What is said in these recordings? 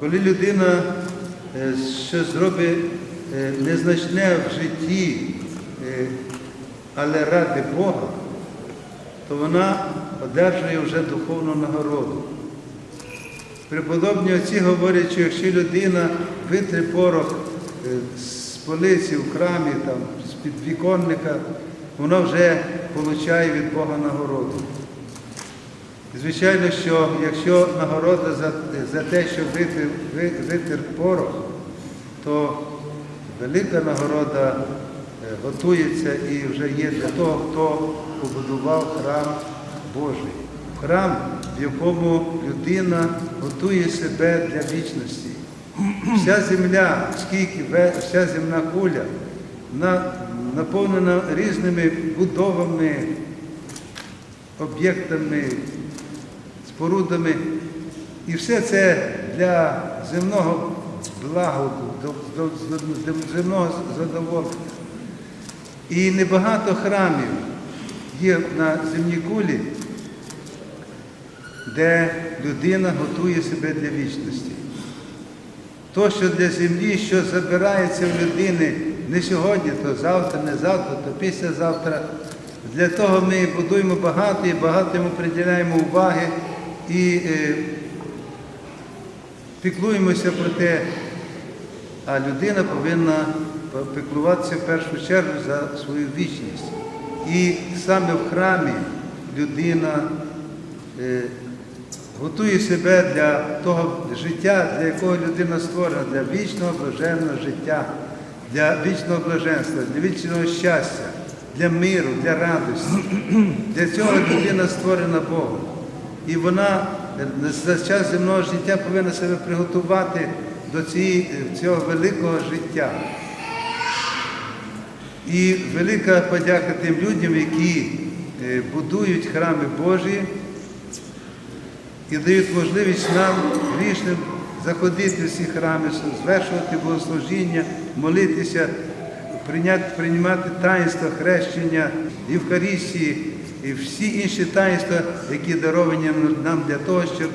Коли людина е, щось зробить е, незначне в житті, е, але ради Бога, то вона одержує вже духовну нагороду. Преподобні отці говорять, що якщо людина витре порох з полиці в храмі, там, з під віконника, вона вже отримує від Бога нагороду. Звичайно, що якщо нагорода за, за те, що витер, ви- витер порох, то велика нагорода е, готується і вже є для того, хто побудував храм Божий. Храм, в якому людина готує себе для вічності. Вся земля, скільки вся земна куля, вона наповнена різними будовами, об'єктами, спорудами. І все це для земного до земного задоволення. І небагато храмів є на земній кулі, де людина готує себе для вічності. То, що для землі, що забирається в людини не сьогодні, то завтра, не завтра, то післязавтра. Для того ми будуємо багато і багато йому приділяємо уваги і е, піклуємося про те, а людина повинна піклуватися в першу чергу за свою вічність. І саме в храмі людина е, готує себе для того життя, для якого людина створена, для вічного блаженного життя, для вічного блаженства, для вічного щастя, для миру, для радості. Для цього людина створена Богом. І вона е, за час земного життя повинна себе приготувати до цього великого життя. І велика подяка тим людям, які е, будують храми Божі і дають можливість нам грішним заходити в ці храми, звершувати богослужіння, молитися, прийняти, приймати таїнства хрещення, Євхаристії і всі інші таїнства, які даровані нам для того, щоб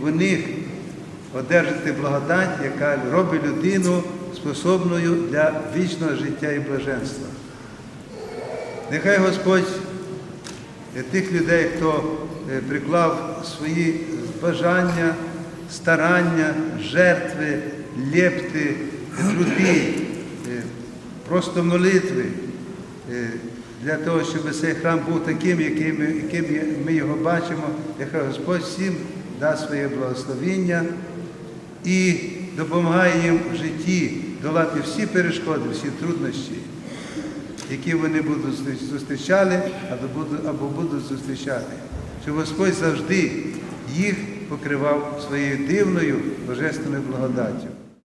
в них одержати благодать, яка робить людину способною для вічного життя і блаженства. Нехай Господь е, тих людей, хто е, приклав свої бажання, старання, жертви, лепти, труди, е, просто молитви для того, щоб цей храм був таким, яким, яким ми його бачимо. Нехай Господь всім дасть своє благословіння і допомагає їм в житті долати всі перешкоди, всі труднощі, які вони будуть зустріч- зустрічали або будуть зустрічати. Щоб Господь завжди їх покривав своєю дивною божественною благодаттю.